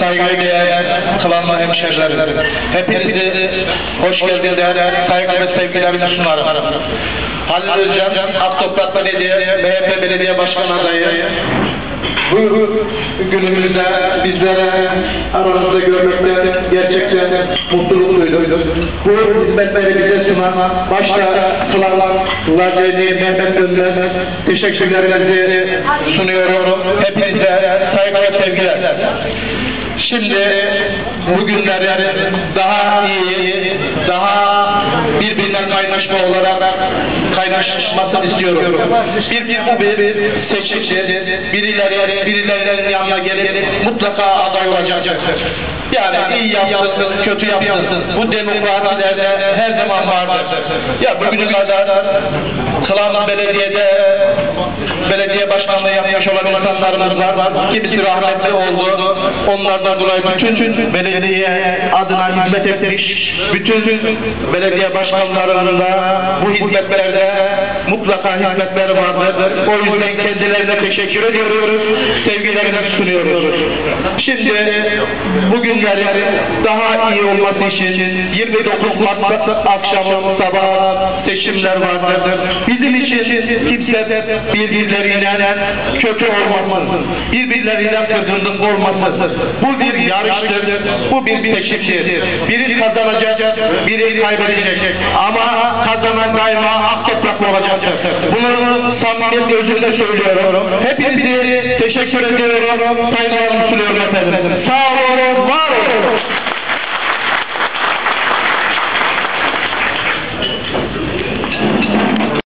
saygıdeğer kılanma hemşerilerim. Hepinizi hoş geldinler, saygı ve sevgilerimi sunarım. Halil Özcan, Aktoprak Belediye, MHP Belediye Başkan adayı. Bu günümüzde bizlere aranızda görmekten gerçekten mutluluk duydum. Bu hizmetleri bize sunan başta Kılalan Laceni Mehmet Özden'e teşekkürlerimizi sunuyorum. Saygı sevgiler. Şimdi bugünleri daha iyi, daha birbirinden kaynaşma olarak kaynaşmasını istiyorum. Bir, bir bu bir seçimdir. Birileri, birilerinin yanına gelip mutlaka aday olacaktır. Yani iyi yapsın, kötü yapsın. Bu demokrasilerde her zaman vardır. Ya bugüne kadar Kılan Belediye'de belediye başkanlığı yapmış olan insanlarımız var. Kimisi rahmetli oldu. Onlardan dolayı bütün belediye adına hizmet etmiş. Bütün belediye başkanlarında bu hizmetlerde mutlaka hizmetleri vardır. O yüzden kendilerine teşekkür ediyoruz. Sevgilerimizi sunuyoruz. Şimdi bugünleri daha iyi olması için 29 Mart akşamı sabah seçimler vardır. Bizim için kimse birbirleriyle kötü olmasın. Birbirleriyle kırgınlık olmasın. Bu bir yarıştır. Bu bir seçimdir. Biri kazanacak, biri kaybedecek. Ama kazanan daima hak toprak olacaktır. Bunu samimiyet gözünde söylüyorum. Hepinizi teşekkür ediyorum. Saygılarımı sunuyorum efendim. Sağ olun.